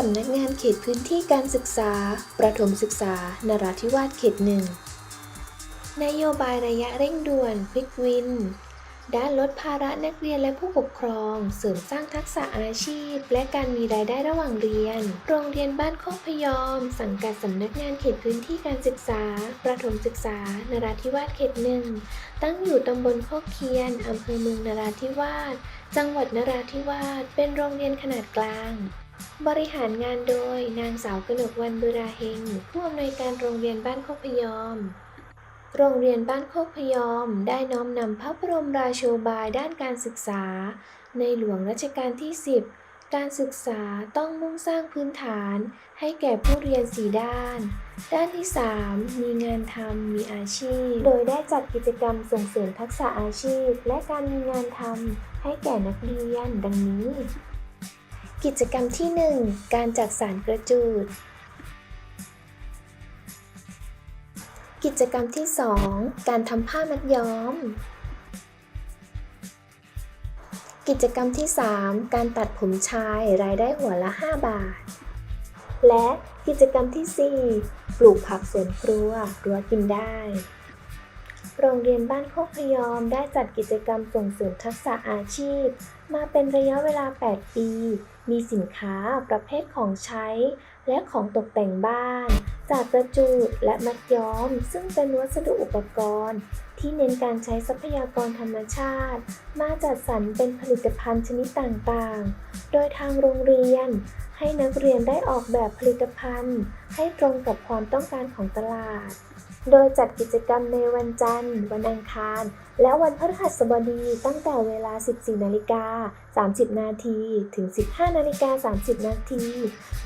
สำนักงานเขตพื้นที่การศึกษา ประถมศึกษา นราธิวาสเขตหนึ่ง นโยบายระยะเร่งด่วนควิกวิน ด้านลดภาระนักเรียนและผู้ปกครอง เสริมสร้างทักษะอาชีพ และการมีรายได้ระหว่างเรียน โรงเรียนบ้านโคกพยอม สังกัดสำนักงานเขตพื้นที่การศึกษา ประถมศึกษา นราธิวาสเขตหนึ่ง ตั้งอยู่ตำบลโคกเคียนอำเภอเมืองนราธิวาส จังหวัดนราธิวาส เป็นโรงเรียนขนาดกลาง บริหารงานโดยนางสาวกนกวันบุราเฮง ผู้อำนวยการโรงเรียนบ้านโคกพยอม โรงเรียนบ้านโคกพยอม ได้น้อมนำพระบรมราโชบายด้านการศึกษา ในหลวงรัชกาลที่ 10 การศึกษาต้องมุ่งสร้างพื้นฐาน ให้แก่ผู้เรียนสีด้าน ด้านที่ 3 มีงานทำมีอาชีพ โดยได้จัดกิจกรรมส่งเสริมทักษะอาชีพ และการมีงานทำให้แก่นักเรียนดังนี้ กิจกรรมที่ 1 การจักสารกระจูด กิจกรรมที่ 2 การทำผ้ามัดย้อม กิจกรรมที่ 3 การตัดผมชายรายได้หัวละ 5 บาท และกิจกรรมที่ 4 ปลูกผักสวนครัวรัวกินได้ โรงเรียนบ้านโคกพยอมได้จัดกิจกรรมส่งเสริมทักษะอาชีพ มาเป็นระยะเวลา 8 ปี มีสินค้าประเภทของใช้ และของตกแต่งบ้าน จากกระจูดและมัดย้อม ซึ่งเป็นวัสดุอุปกรณ์ ที่เน้นการใช้ทรัพยากรธรรมชาติ มาจัดสรรเป็นผลิตภัณฑ์ชนิดต่างๆ โดยทางโรงเรียนให้นักเรียนได้ออกแบบผลิตภัณฑ์ ให้ตรงกับความต้องการของตลาด โดยจัดกิจกรรมในวันจันทร์ วันอังคาร และวันพฤหัสบดีตั้งแต่เวลา 14 นาฬิกา 30 นาที ถึง 15 นาฬิกา 30 นาที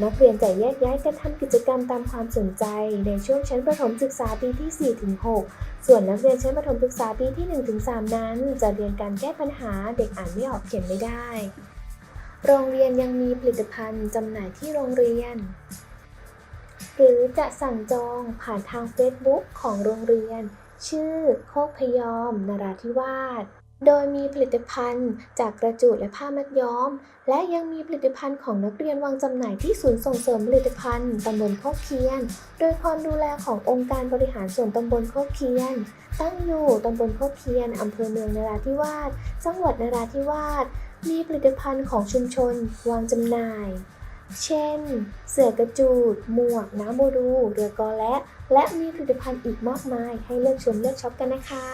นักเรียนจะแยกย้ายกันทำกิจกรรมตามความสนใจ ในช่วงชั้นประถมศึกษาปีที่ 4 ถึง 6 ส่วนนักเรียนชั้นประถมศึกษาปีที่ 1 ถึง 3 นั้น จะเรียนการแก้ปัญหาเด็กอ่านไม่ออกเขียนไม่ได้ โรงเรียนยังมีผลิตภัณฑ์จำหน่ายที่โรงเรียน หรือจะสั่งจองผ่านทาง Facebook ของโรงเรียน ชื่อโคกพยอมนราธิวาสโดยมีผลิตภัณฑ์จากกระจูดและผ้ามัดย้อม และยังมีผลิตภัณฑ์ของนักเรียนวางจำหน่ายที่ศูนย์ส่งเสริมผลิตภัณฑ์ตำบลโคกเคียน โดยความดูแลขององค์การบริหารส่วนตำบลโคกเคียน ตั้งอยู่ตำบลโคกเคียนอำเภอเมืองนราธิวาส จังหวัดนราธิวาส มีผลิตภัณฑ์ของชุมชน วางจำหน่าย เช่น เสือกระจูด หมวก น้ำโมดูเรือกอและ และมีผลิตภัณฑ์อีกมากมายให้เลือกชมเลือกช็อปกันนะคะ